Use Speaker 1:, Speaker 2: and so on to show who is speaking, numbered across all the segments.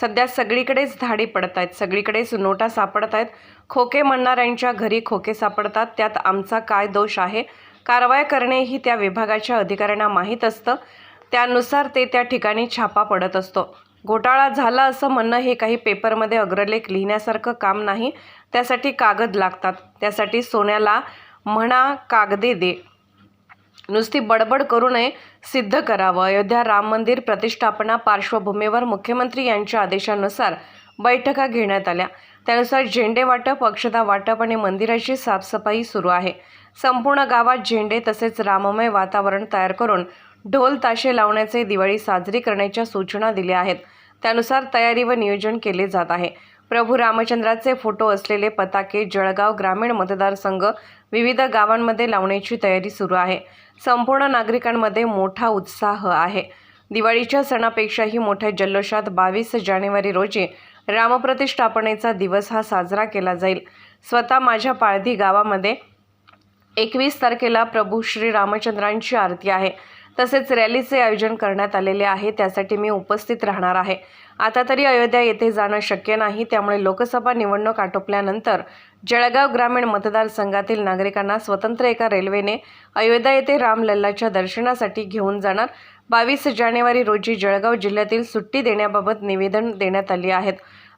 Speaker 1: सध्या सगळीकडेच धाडी पडत आहेत सगळीकडेच नोटा सापडत आहेत खोके म्हणणाऱ्यांच्या घरी खोके सापडतात त्यात आमचा काय दोष आहे? कारवाई करणे ही त्या विभागाच्या अधिकाऱ्यांना माहीत असतं. त्यानुसार ते त्या ठिकाणी छापा पडत असतो. घोटाळा झाला असं म्हणणं हे काही पेपरमध्ये अग्रलेख लिहिण्यासारखं काम नाही. त्यासाठी कागद लागतात. त्यासाठी सोन्याला म्हणा कागदे दे. नुसती बडबड करू नये सिद्ध करावं. अयोध्या राम मंदिर प्रतिष्ठापना पार्श्वभूमीवर मुख्यमंत्री यांच्या आदेशानुसार बैठका घेण्यात आल्या. त्यानुसार झेंडे वाटप अक्षता वाटप आणि मंदिराची साफसफाई सुरू आहे. संपूर्ण गावात झेंडे तसेच राममय वातावरण तयार करून ढोल ताशे लावण्याचे दिवाळी साजरी करण्याच्या सूचना दिल्या आहेत. त्यानुसार तयारी व नियोजन केले जात आहे. प्रभू रामचंद्राचे फोटो असलेले पताके जळगाव ग्रामीण मतदारसंघ विविध गावांमध्ये लावण्याची तयारी सुरू आहे. संपूर्ण नागरिकांमध्ये मोठा उत्साह आहे. दिवाळीच्या सणापेक्षाही मोठ्या जल्लोषात बावीस जानेवारी रोजी रामप्रतिष्ठापनेचा दिवस हा साजरा केला जाईल. स्वतः माझ्या पाळधी गावामध्ये एकवीस तारखेला प्रभू श्री रामचंद्रांची आरती आहे. तसेच रॅलीचे आयोजन करण्यात आलेले आहे. त्यासाठी मी उपस्थित राहणार आहे. आता तरी अयोध्या येथे जाणं शक्य नाही. त्यामुळे लोकसभा निवडणूक आटोपल्यानंतर जळगाव ग्रामीण मतदारसंघातील नागरिकांना स्वतंत्र एका रेल्वेने अयोध्या येथे रामलल्लाच्या दर्शनासाठी घेऊन जाणार. बावीस जानेवारी रोजी जळगाव जिल्ह्यातील सुट्टी देण्याबाबत निवेदन देण्यात आली आहेत.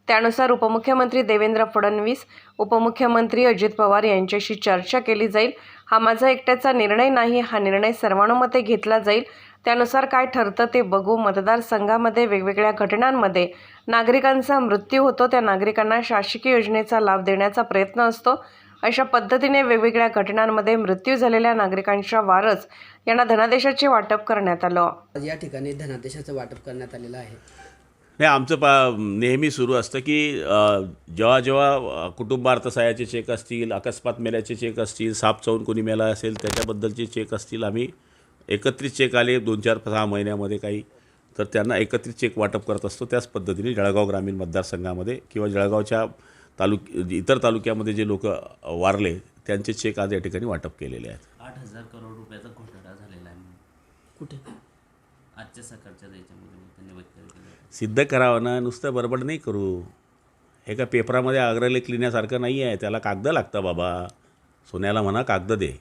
Speaker 1: त्यानुसार उपमुख्यमंत्री देवेंद्र फडणवीस उपमुख्यमंत्री अजित पवार यांच्याशी चर्चा केली जाईल. हा माझा एकट्याचा निर्णय नाही हा निर्णय सर्वानुमते घेतला जाईल. त्यानुसार काय ठरतं ते बघू. मतदारसंघामध्ये वेगवेगळ्या घटनांमध्ये नागरिकांचा मृत्यू होतो. त्या नागरिकांना शासकीय योजनेचा लाभ देण्याचा प्रयत्न असतो. अशा पद्धतीने वेगवेगळ्या घटनांमध्ये मृत्यू झालेल्या नागरिकांच्या वारस यांना धनादेशाचे वाटप करण्यात आलं.
Speaker 2: या ठिकाणी धनादेशाचं वाटप करण्यात आलेलं आहे.
Speaker 3: नाही आमचं पा नेहमी सुरू असतं की जेव्हा जेव्हा अ, कुटुंबार्थ सहाय्याचे चेक असतील अकस्मात मेल्याचे चेक असतील साप चावून कोणी मेला असेल त्याच्याबद्दलचे चेक असतील आम्ही एकत्रित चेक आले दोन चार सहा महिन्यामध्ये काही तर त्यांना एकत्रित चेक वाटप करत असतो. त्याच पद्धतीने जळगाव ग्रामीण मतदारसंघामध्ये किंवा जळगावच्या तालुक इतर तालुक्यामध्ये जे लोक वारले त्यांचे चेक आज या ठिकाणी वाटप केलेले आहेत.
Speaker 4: आठ हजार करोड रुपयाचा घोटाळा झालेला आहे.
Speaker 2: कुठे?
Speaker 4: आजच्या सकाळच्या याच्यामध्ये त्यांनी वक्तव्य केलं होतं.
Speaker 3: सिद्ध करावं ना नुसतं बडबड नाही करू. हे का पेपरामध्ये अग्रलेख लिहिण्यासारखं नाही आहे. त्याला कागद लागतं बाबा. सोन्याला म्हणा कागद दे.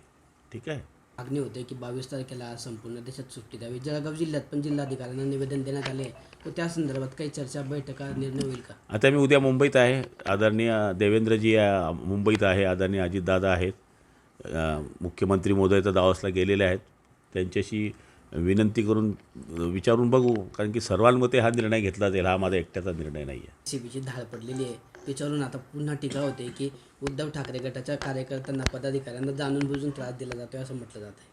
Speaker 3: ठीक आहे?
Speaker 2: मागणी होते की बावीस तारखेला संपूर्ण देशात सुट्टी द्यावी. जळगाव जिल्ह्यात पण जिल्हाधिकाऱ्यांना निवेदन देण्यात आले व त्या संदर्भात काही चर्चा बैठका निर्णय होईल का?
Speaker 3: आता मी उद्या मुंबईत आहे. आदरणीय देवेंद्रजी अ, मुंबईत आहे. आदरणीय अजितदादा आहेत. अ, मुख्यमंत्री महोदय तर दावसला गेलेले आहेत. त्यांच्याशी विनंती करून विचारून बघू. कारण की सर्वांमते हा निर्णय घेतला जाईल हा माझा एकट्याचा निर्णय नाही आहे
Speaker 2: सी बीची धाड पडलेली आहे. त्याच्यावरून आता पुन्हा टीका होते की उद्धव ठाकरे गटाच्या कार्यकर्त्यांना पदाधिकाऱ्यांना जाणून बुजून त्रास दिला जातोय असं म्हटलं जात आहे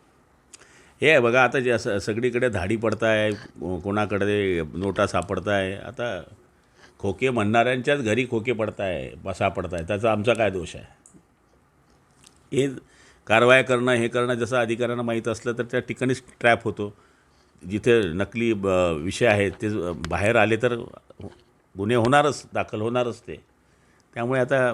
Speaker 3: हे बघा आता जे असं सगळीकडे धाडी पडताय कोणाकडे नोटा सापडताय. आता खोके म्हणणाऱ्यांच्याच घरी खोके पडताय सापडताय त्याचा आमचा काय दोष आहे? हे कारवाया करणं हे करणं जसं अधिकाऱ्यांना माहीत असलं तर त्या ठिकाणीच ट्रॅप होतो. जिथे नकली ब विषय आहेत ते बाहेर आले तर गुन्हे होणारच दाखल होणारच ते. त्यामुळे आता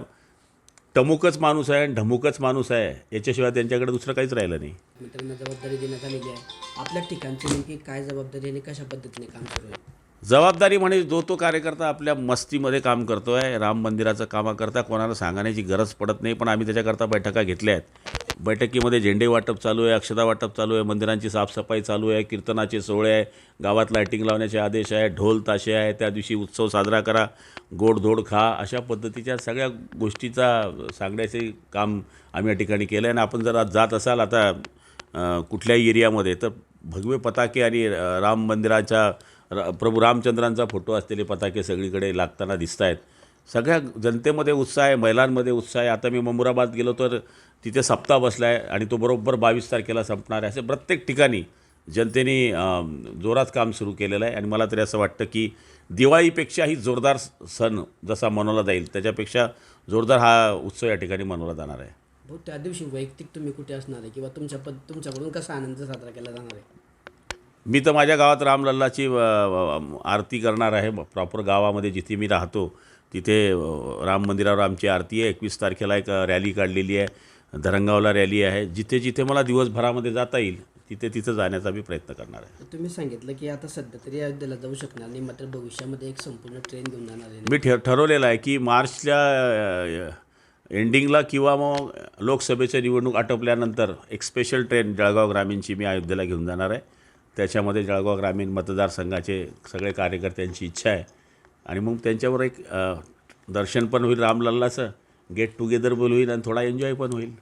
Speaker 3: टमुकच माणूस आहे आणि ढमुकच माणूस आहे याच्याशिवाय त्यांच्याकडे दुसरं काहीच राहिलं नाही.
Speaker 2: मित्रांना जबाबदारी देण्यात आलेली आहे. आपल्या ठिकाणची नेमकी काय जबाबदारी आणि कशा पद्धतीने काम सुरू आहे?
Speaker 3: जबाबदारी म्हणजे जो तो कार्यकर्ता आपल्या मस्तीमध्ये काम करतो आहे राम मंदिराचं कामाकरता कोणाला सांगण्याची गरज पडत नाही पण आम्ही त्याच्याकरता बैठका घेतल्या आहेत. बैठकीमध्ये झेंडे वाटप चालू आहे अक्षता वाटप चालू आहे मंदिरांची साफसफाई चालू आहे कीर्तनाचे सोहळे आहे गावात लायटिंग लावण्याचे आदेश आहे ढोल ताशे आहे त्या दिवशी उत्सव साजरा करा गोडधोड खा अशा पद्धतीच्या सगळ्या गोष्टीचा सांगण्याचे काम आम्ही या ठिकाणी केलं आहे आणि आपण जर आज जात असाल आता कुठल्याही एरियामध्ये तर भगवे पताके आणि राम मंदिराच्या र प्रभू रामचंद्रांचा फोटो असलेले पताके सगळीकडे लागताना दिसत आहेत सगळ्या जनतेमध्ये उत्साह आहे महिलांमध्ये उत्साह आहे. आता मी ममुराबाद गेलो तर तिथे सप्ताह बसला आहे आणि तो बरोबर बावीस तारखेला संपणार आहे. असे प्रत्येक ठिकाणी जनतेने जोरात काम सुरू केलेलं आहे आणि मला तरी असं वाटतं की दिवाळीपेक्षाही जोरदार सण जसा मनवला जाईल त्याच्यापेक्षा जोरदार हा उत्सव या ठिकाणी मनवला जाणार आहे.
Speaker 2: भाऊ त्या दिवशी वैयक्तिक तुम्ही कुठे असणार आहे किंवा तुमच्या पद तुमच्याकडून कसा आनंद साजरा केला जाणार आहे?
Speaker 3: मी तर माझ्या गावात रामलल्लाची आरती करणार आहे. प्रॉपर गावामध्ये जिथे मी राहतो तिथे राम मंदिरावर आमची आरती आहे. एकवीस तारखेला एक रॅली काढलेली आहे. धरंगावला रॅली आहे. जिथे जिथे मला दिवसभरामध्ये जाता येईल तिथे तिथं जाण्याचा मी प्रयत्न करणार आहे.
Speaker 2: तुम्ही सांगितलं की आता सध्या तरी अयोध्येला जाऊ शकणार नाही मात्र भविष्यामध्ये एक संपूर्ण ट्रेन घेऊन जाणार आहे.
Speaker 3: मी ठर ठरवलेलं आहे की मार्चच्या एंडिंगला किंवा मग लोकसभेच्या निवडणूक आटोपल्यानंतर एक स्पेशल ट्रेन जळगाव ग्रामीणची मी अयोध्येला घेऊन जाणार आहे. त्याच्यामध्ये जळगाव ग्रामीण मतदारसंघाचे सगळे कार्यकर्त्यांची इच्छा आहे. आणि मग त्यांच्यावर एक दर्शन पण होईल रामलल्लाचं गेट टुगेदर पण होईल आणि थोडा एन्जॉय पण होईल.